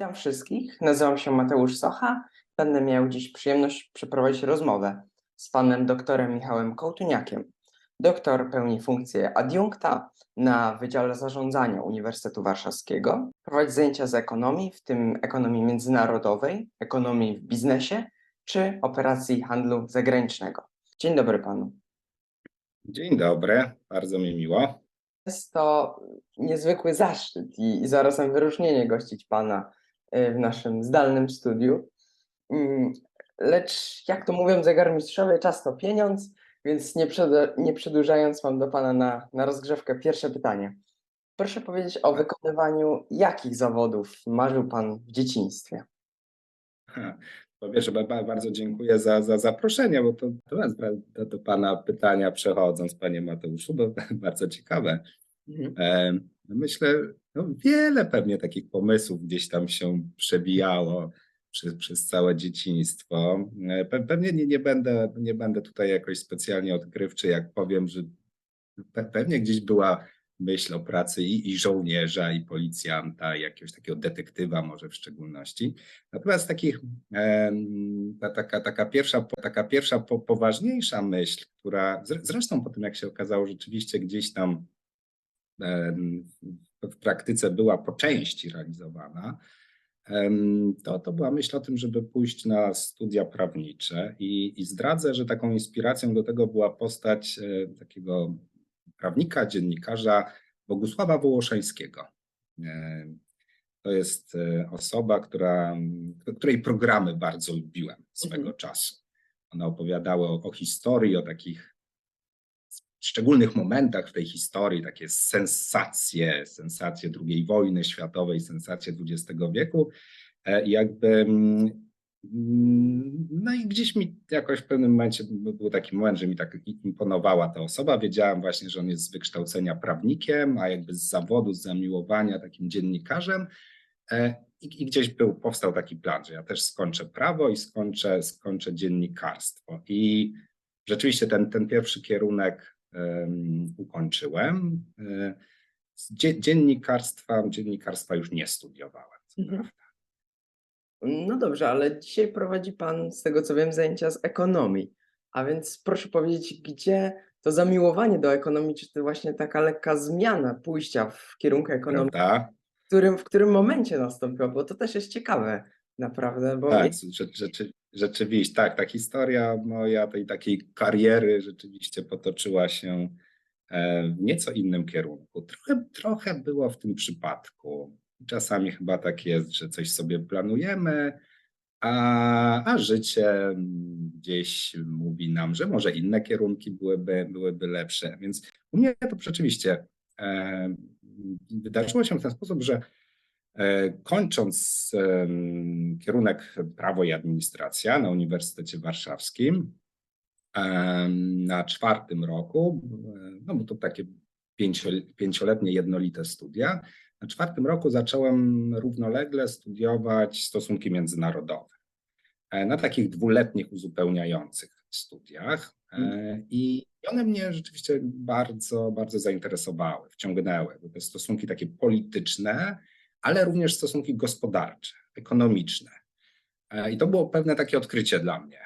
Witam wszystkich. Nazywam się Mateusz Socha. Będę miał dziś przyjemność przeprowadzić rozmowę z panem doktorem Michałem Kołtuniakiem. Doktor pełni funkcję adiunkta na Wydziale Zarządzania Uniwersytetu Warszawskiego. Prowadzi zajęcia z ekonomii, w tym ekonomii międzynarodowej, ekonomii w biznesie czy operacji handlu zagranicznego. Dzień dobry panu. Dzień dobry, bardzo mi miło. Jest to niezwykły zaszczyt i, i zarazem wyróżnienie gościć Pana w naszym zdalnym studiu. Mm, Lecz jak to mówią zegarmistrzowie, czas to pieniądz, więc nie, nie przedłużając mam do Pana na, na rozgrzewkę pierwsze pytanie. Proszę powiedzieć o wykonywaniu jakich zawodów marzył Pan w dzieciństwie? Po pierwsze, ba- ba- bardzo dziękuję za, za zaproszenie, bo to, jest do, do Pana pytania przechodząc, Panie Mateuszu, bo bardzo ciekawe. Mhm. E, Myślę, no wiele pewnie takich pomysłów gdzieś tam się przebijało przez, przez całe dzieciństwo. E, pe- Pewnie nie, nie, będę, nie będę tutaj jakoś specjalnie odkrywczy, jak powiem, że pe- pewnie gdzieś była myśl o pracy i, i żołnierza, i policjanta, i jakiegoś takiego detektywa może w szczególności. Natomiast takich, em, ta, taka, taka pierwsza, taka pierwsza po, poważniejsza myśl, która zre- zresztą po tym jak się okazało rzeczywiście gdzieś tam em, w, praktyce była po części realizowana, to, to była myśl o tym, żeby pójść na studia prawnicze i, i zdradzę, że taką inspiracją do tego była postać e, takiego prawnika, dziennikarza Bogusława Wołoszańskiego. E, To jest e, osoba, która, której programy bardzo lubiłem swego Mhm. czasu. One opowiadały o, o historii, o takich szczególnych momentach w tej historii, takie sensacje, sensacje II wojny światowej, sensacje XX wieku. E, Jakby, mm, no i gdzieś mi jakoś w pewnym momencie był taki moment, że mi tak imponowała ta osoba. Wiedziałem właśnie, że on jest z wykształcenia prawnikiem, a jakby z zawodu, z zamiłowania takim dziennikarzem. E, I, I gdzieś był, powstał taki plan, że ja też skończę prawo i skończę, skończę dziennikarstwo. I rzeczywiście ten, ten pierwszy kierunek ukończyłem. E, dziennikarstwa, dziennikarstwa już nie studiowałem. co Mhm. prawda. No dobrze, ale dzisiaj prowadzi Pan, z tego co wiem, zajęcia z ekonomii. A więc proszę powiedzieć, gdzie to zamiłowanie do ekonomii, czy to właśnie taka lekka zmiana pójścia w kierunku ekonomii, w którym, w którym momencie nastąpiła, bo to też jest ciekawe, naprawdę, bo Tak, rze, rzeczy, rzeczywiście, tak, ta historia moja tej takiej kariery rzeczywiście potoczyła się e, w nieco innym kierunku. Trochę, trochę było w tym przypadku. Czasami chyba tak jest, że coś sobie planujemy, a, a życie gdzieś mówi nam, że może inne kierunki byłyby, byłyby lepsze. Więc u mnie to rzeczywiście e, wydarzyło się w ten sposób, że Kończąc em, kierunek prawo i administracja na Uniwersytecie Warszawskim na czwartym roku, e, no bo to takie pięcio- pięcioletnie jednolite studia, na czwartym roku zacząłem równolegle studiować stosunki międzynarodowe e, na takich dwuletnich uzupełniających studiach. E, I one mnie rzeczywiście bardzo, bardzo zainteresowały, wciągnęły. Te stosunki takie polityczne, ale również stosunki gospodarcze, ekonomiczne. E, I to było pewne takie odkrycie dla mnie.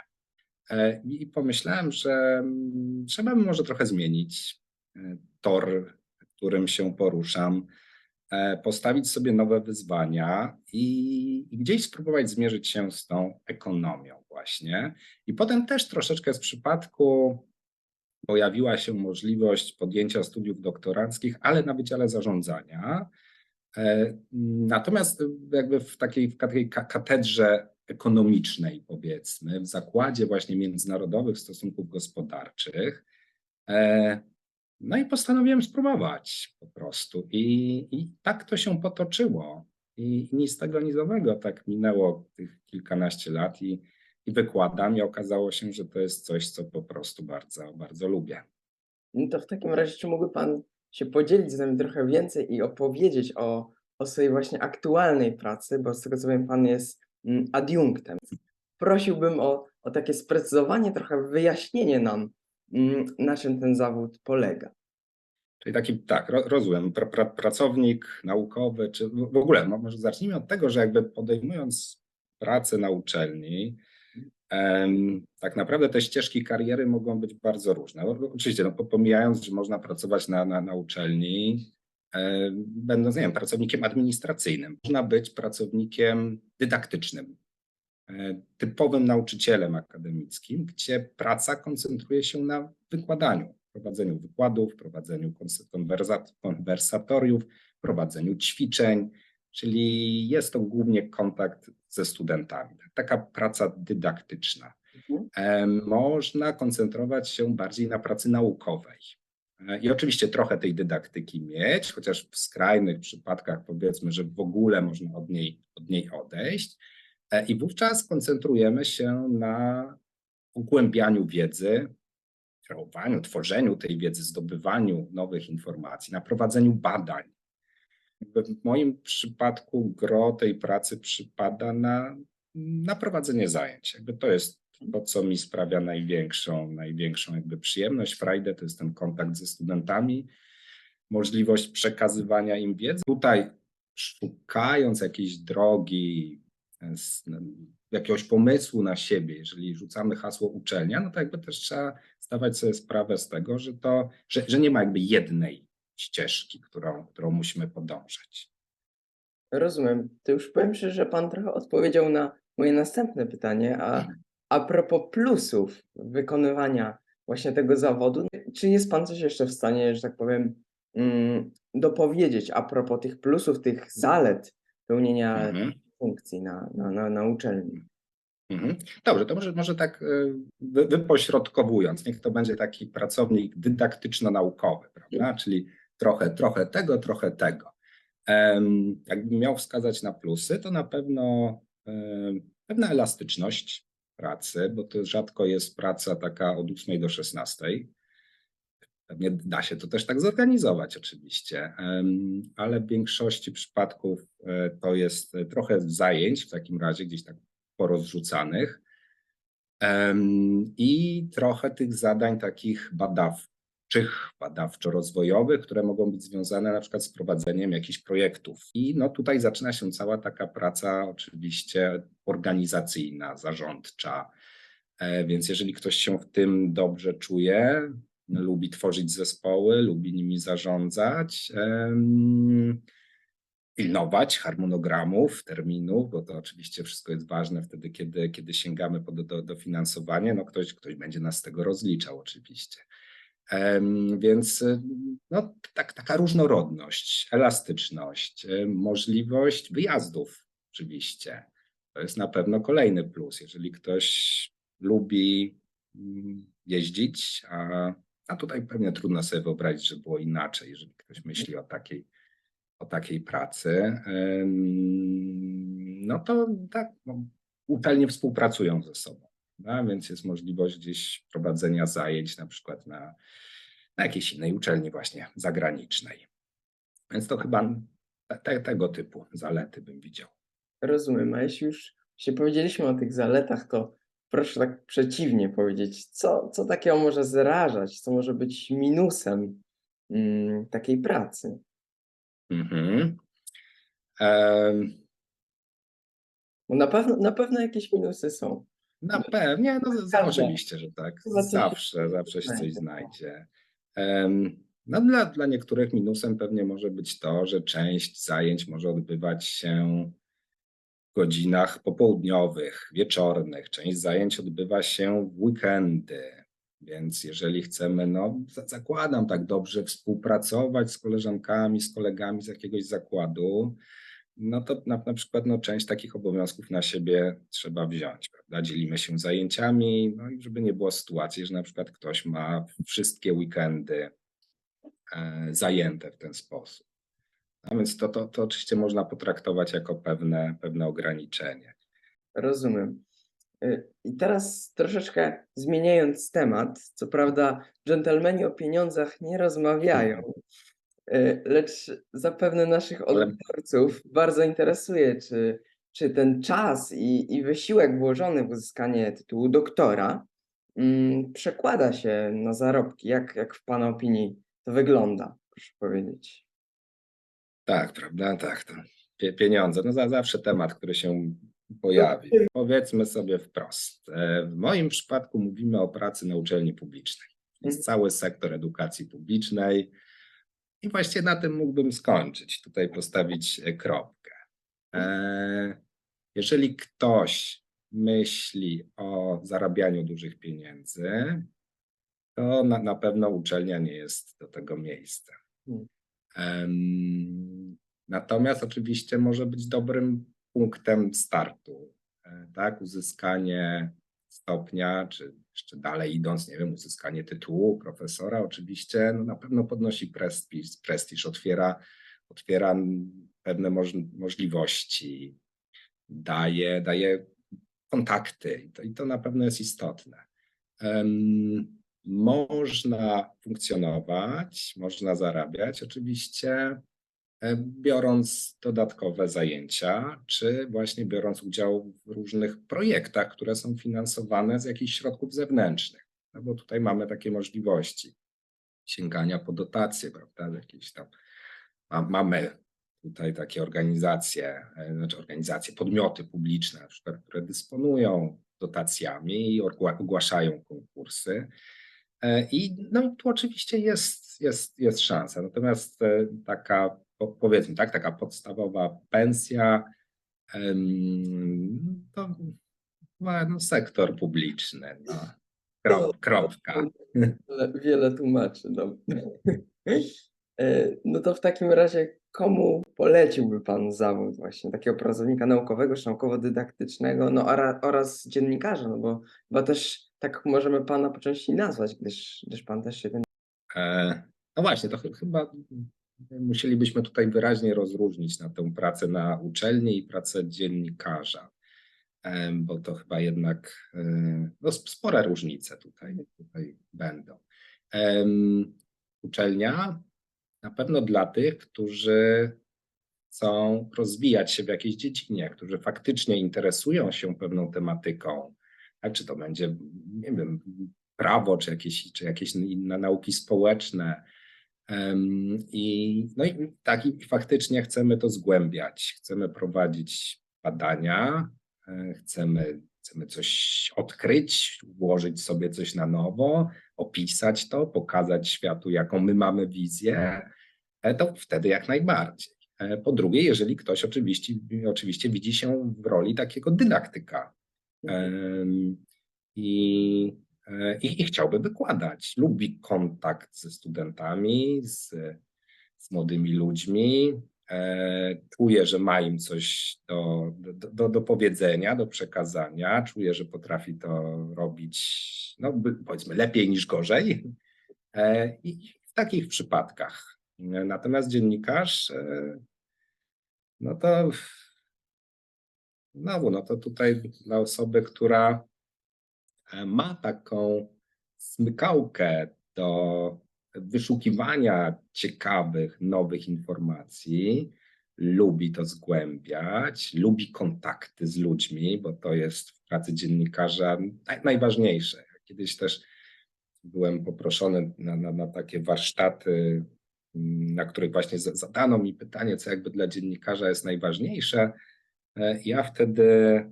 E, I pomyślałem, że mm, trzeba by może trochę zmienić e, tor, którym się poruszam, postawić sobie nowe wyzwania i, i gdzieś spróbować zmierzyć się z tą ekonomią właśnie. I potem też troszeczkę z przypadku pojawiła się możliwość podjęcia studiów doktoranckich, ale na Wydziale Zarządzania. E, Natomiast jakby w takiej, w takiej ka- katedrze ekonomicznej, powiedzmy, w zakładzie właśnie międzynarodowych stosunków gospodarczych. e, No i postanowiłem spróbować po prostu. I, i tak to się potoczyło. I nic z tego nizowego. Tak minęło tych kilkanaście lat i, i wykładam, i okazało się, że to jest coś, co po prostu bardzo, bardzo lubię. no to w takim razie, czy mógłby Pan się podzielić z nami trochę więcej i opowiedzieć o, o swojej właśnie aktualnej pracy, bo z tego co wiem, Pan jest mm, adiunktem. Prosiłbym o, o takie sprecyzowanie, trochę wyjaśnienie nam, mm, na czym ten zawód polega. Czyli taki, tak, ro, rozumiem, pra, pra, pracownik naukowy, czy w ogóle, mo- może zacznijmy od tego, że jakby podejmując pracę na uczelni, tak naprawdę te ścieżki kariery mogą być bardzo różne. O- Oczywiście, no, po- pomijając, że można pracować na, na, na uczelni, będąc, nie wiem, pracownikiem administracyjnym, można być pracownikiem dydaktycznym, e, typowym nauczycielem akademickim, gdzie praca koncentruje się na wykładaniu, prowadzeniu wykładów, prowadzeniu konwersatoriów, prowadzeniu ćwiczeń, czyli jest to głównie kontakt ze studentami. Taka praca dydaktyczna. Mhm. E, Można koncentrować się bardziej na pracy naukowej. E, I oczywiście trochę tej dydaktyki mieć, chociaż w skrajnych przypadkach powiedzmy, że w ogóle można od niej, od niej odejść. E, I wówczas koncentrujemy się na pogłębianiu wiedzy, kreowaniu, tworzeniu tej wiedzy, zdobywaniu nowych informacji, na prowadzeniu badań. W moim przypadku gro tej pracy przypada na, na prowadzenie zajęć. Jakby to jest to, co mi sprawia największą, największą jakby przyjemność. Frajdę to jest ten kontakt ze studentami, możliwość przekazywania im wiedzy. Tutaj szukając jakiejś drogi, e, jakiegoś pomysłu na siebie, jeżeli rzucamy hasło uczelnia, no to jakby też trzeba zdawać sobie sprawę z tego, że to, że, że nie ma jakby jednej ścieżki, którą, którą musimy podążać. Rozumiem. To już powiem szczerze, że Pan trochę odpowiedział na moje następne pytanie, a a propos plusów wykonywania właśnie tego zawodu, czy jest Pan coś jeszcze w stanie, że tak powiem, mm, dopowiedzieć a propos tych plusów, tych zalet pełnienia Mhm. funkcji na, na, na, na uczelni? Mhm. Dobrze, to może, może tak wy- wypośrodkowując, niech to będzie taki pracownik dydaktyczno-naukowy, prawda? Czyli trochę, trochę tego, trochę tego. Jakbym miał wskazać na plusy, to na pewno pewna elastyczność pracy, bo to rzadko jest praca taka od 8 do 16. Pewnie da się to też tak zorganizować, oczywiście, ale w większości przypadków e, to jest e, trochę zajęć w takim razie, gdzieś tak porozrzucanych i trochę tych zadań takich badawczych, badawczo-rozwojowych, które mogą być związane na przykład z prowadzeniem jakichś projektów. I no tutaj zaczyna się cała taka praca oczywiście organizacyjna, zarządcza. E, Więc jeżeli ktoś się w tym dobrze czuje, lubi tworzyć zespoły, lubi nimi zarządzać, pilnować harmonogramów, terminów, bo to oczywiście wszystko jest ważne wtedy, kiedy, kiedy sięgamy po do, dofinansowanie, no ktoś, ktoś będzie nas z tego rozliczał oczywiście. Więc y, no, tak, taka różnorodność, elastyczność, y, możliwość wyjazdów oczywiście. To jest na pewno kolejny plus. Jeżeli ktoś lubi mm, jeździć, a, a tutaj pewnie trudno sobie wyobrazić, że było inaczej, jeżeli ktoś myśli o takiej, o takiej pracy, no to tak, no, uczelnie współpracują ze sobą. No, więc jest możliwość gdzieś prowadzenia zajęć na przykład na, na jakiejś innej uczelni właśnie zagranicznej. Więc to chyba te, te, tego typu zalety bym widział. Rozumiem, a jeśli już się powiedzieliśmy o tych zaletach, to proszę tak przeciwnie powiedzieć, co, co takiego może zrażać, co może być minusem mm, takiej pracy? Mhm. Bo na pewno, na pewno jakieś minusy są. Na pewnie, no z- Każda. oczywiście, że tak. Zawsze, zawsze się coś znajdzie. znajdzie. No dla, dla niektórych minusem pewnie może być to, że część zajęć może odbywać się w godzinach popołudniowych, wieczornych. Część zajęć odbywa się w weekendy. Więc jeżeli chcemy, no za- zakładam tak dobrze współpracować z koleżankami, z kolegami z jakiegoś zakładu, no to na, na przykład no, część takich obowiązków na siebie trzeba wziąć, prawda? Dzielimy się zajęciami, no i żeby nie było sytuacji, że na przykład ktoś ma wszystkie weekendy e, zajęte w ten sposób. A więc to, to, to oczywiście można potraktować jako pewne, pewne ograniczenie. Rozumiem. Y, I teraz troszeczkę zmieniając temat, co prawda dżentelmeni o pieniądzach nie rozmawiają, lecz zapewne naszych odbiorców bardzo interesuje, czy, czy ten czas i, i wysiłek włożony w uzyskanie tytułu doktora mm, przekłada się na zarobki. Jak, jak w Pana opinii to wygląda? proszę powiedzieć. Tak, prawda? Tak. To pie- pieniądze. No za, zawsze temat, który się pojawi. Powiedzmy sobie wprost. E, W moim przypadku mówimy o pracy na uczelni publicznej. Jest Mhm. cały sektor edukacji publicznej i właściwie na tym mógłbym skończyć. Tutaj postawić e, kropkę. E, Jeżeli ktoś myśli o zarabianiu dużych pieniędzy, to na, na pewno uczelnia nie jest do tego miejsca. Hmm. Em, Natomiast oczywiście może być dobrym punktem startu, e, tak? Uzyskanie stopnia, czy jeszcze dalej idąc, nie wiem, uzyskanie tytułu profesora oczywiście no na pewno podnosi prestiż, prestiż otwiera, otwiera pewne moż- możliwości, daje, daje kontakty i to, i to na pewno jest istotne. Em, Można funkcjonować, można zarabiać oczywiście, biorąc dodatkowe zajęcia, czy właśnie biorąc udział w różnych projektach, które są finansowane z jakichś środków zewnętrznych. No bo tutaj mamy takie możliwości sięgania po dotacje, prawda? Jakieś tam ma- mamy tutaj takie organizacje, e, znaczy organizacje, podmioty publiczne, na przykład, które dysponują dotacjami i ogła- ogłaszają konkursy. E, I no, tu oczywiście jest, jest, jest szansa. Natomiast e, taka, powiedzmy tak, taka podstawowa pensja to no, sektor publiczny. No. Krop, kropka. Wiele, wiele tłumaczy. No. E, no to w takim razie komu poleciłby Pan zawód właśnie takiego pracownika naukowego czy naukowo-dydaktycznego no, ora- oraz dziennikarza, no bo chyba też tak możemy Pana po części nazwać, gdyż, gdyż Pan też się tym E, No właśnie, to chy- chyba musielibyśmy tutaj wyraźnie rozróżnić na tę pracę na uczelni i pracę dziennikarza, bo to chyba jednak e, no, sp- spore różnice tutaj, tutaj będą. Uczelnia na pewno dla tych, którzy chcą rozwijać się w jakiejś dziedzinie, którzy faktycznie interesują się pewną tematyką, a czy to będzie, nie wiem, prawo, czy jakieś, czy jakieś inne nauki społeczne. I, no i tak, i faktycznie chcemy to zgłębiać, chcemy prowadzić badania, e, chcemy, chcemy coś odkryć, włożyć sobie coś na nowo, opisać to, pokazać światu, jaką my mamy wizję, e, to wtedy jak najbardziej. E, Po drugie, jeżeli ktoś oczywiście, oczywiście widzi się w roli takiego dydaktyka. Em, i, i, i chciałby wykładać, lubi kontakt ze studentami, z, z młodymi ludźmi, e, czuje, że ma im coś do, do, do, do powiedzenia, do przekazania, czuje, że potrafi to robić, no powiedzmy, lepiej niż gorzej. E, I w takich przypadkach. Natomiast dziennikarz, e, no to znowu, no to tutaj dla osoby, która ma taką smykałkę do wyszukiwania ciekawych, nowych informacji, lubi to zgłębiać, lubi kontakty z ludźmi, bo to jest w pracy dziennikarza naj, najważniejsze. Kiedyś też byłem poproszony na, na, na takie warsztaty, na których właśnie za- zadano mi pytanie, co jakby dla dziennikarza jest najważniejsze. E, Ja wtedy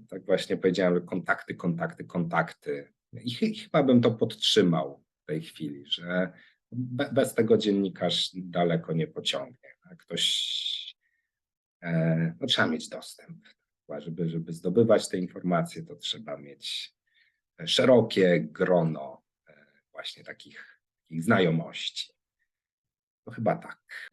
tak właśnie powiedziałem, kontakty, kontakty, kontakty. I chy- chyba bym to podtrzymał w tej chwili, że be, bez tego dziennikarz daleko nie pociągnie. Ktoś, e, no trzeba mieć dostęp. Żeby, żeby zdobywać te informacje, to trzeba mieć szerokie grono e, właśnie takich, takich znajomości. To chyba tak.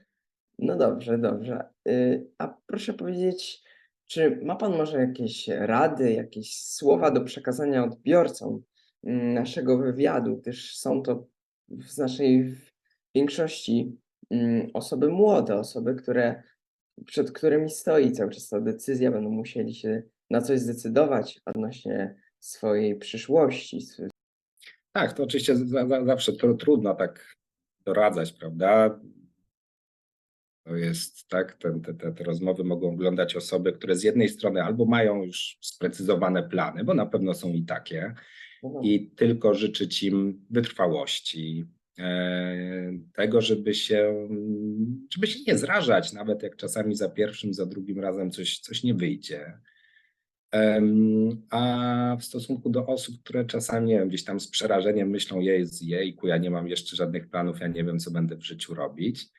No dobrze, dobrze. Y, A proszę powiedzieć, czy ma Pan może jakieś rady, jakieś słowa do przekazania odbiorcom mm, naszego wywiadu, gdyż są to w znacznej w- większości mm, osoby młode, osoby, które, przed którymi stoi cały czas ta decyzja, będą musieli się na coś zdecydować odnośnie swojej przyszłości, Tak, to oczywiście za, za, zawsze tru, trudno tak doradzać, prawda? To jest tak, te, te, te, te rozmowy mogą oglądać osoby, które z jednej strony albo mają już sprecyzowane plany, bo na pewno są i takie, no, i tylko życzyć im wytrwałości, e, tego, żeby się, żeby się nie zrażać, nawet jak czasami za pierwszym, za drugim razem coś, coś nie wyjdzie. A w stosunku do osób, które czasami wiem, gdzieś tam z przerażeniem myślą, jest jejku, ja nie mam jeszcze żadnych planów, ja nie wiem, co będę w życiu robić,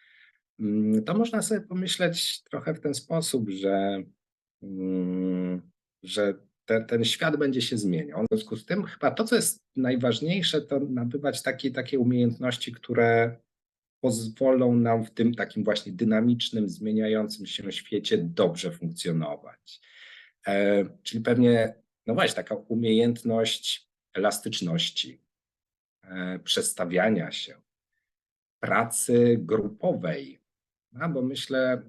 to można sobie pomyśleć trochę w ten sposób, że, mm, że te, ten świat będzie się zmieniał. W związku z tym chyba to, co jest najważniejsze, to nabywać takie, takie umiejętności, które pozwolą nam w tym takim właśnie dynamicznym, zmieniającym się świecie dobrze funkcjonować. E, czyli pewnie, no właśnie, taka umiejętność elastyczności, e, przestawiania się, pracy grupowej, no, bo myślę,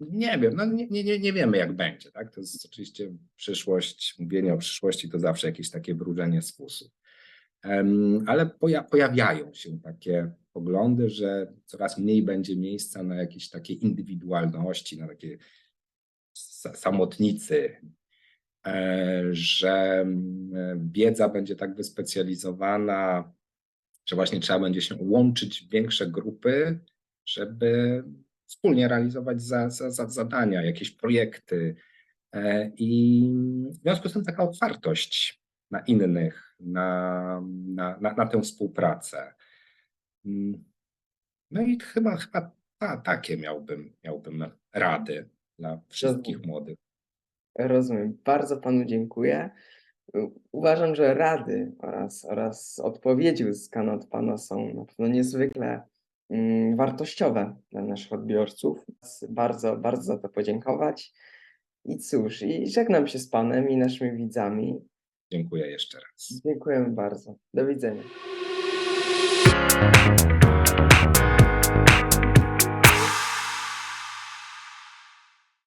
nie wiem, no nie, nie, nie- wiemy jak będzie, tak? To jest oczywiście przyszłość, mówienie o przyszłości to zawsze jakieś takie wróżenie z. Em, Ale poja- pojawiają się takie poglądy, że coraz mniej będzie miejsca na jakieś takie indywidualności, na takie sa- samotnicy, e, że wiedza będzie tak wyspecjalizowana, że właśnie trzeba będzie się łączyć w większe grupy, żeby wspólnie realizować za, za, za zadania, jakieś projekty. E, I w związku z tym taka otwartość na innych, na, na, na, na tę współpracę. Mm, No i chyba, chyba ta, takie miałbym, miałbym rady dla wszystkich Rozumiem. młodych. Rozumiem. Bardzo panu dziękuję. Uważam, że rady oraz, oraz odpowiedzi uzyskane od pana są na pewno niezwykle wartościowe dla naszych odbiorców. Bardzo, bardzo za to podziękować. I cóż, i żegnam się z panem i naszymi widzami. Dziękuję jeszcze raz. Dziękujemy bardzo. Do widzenia.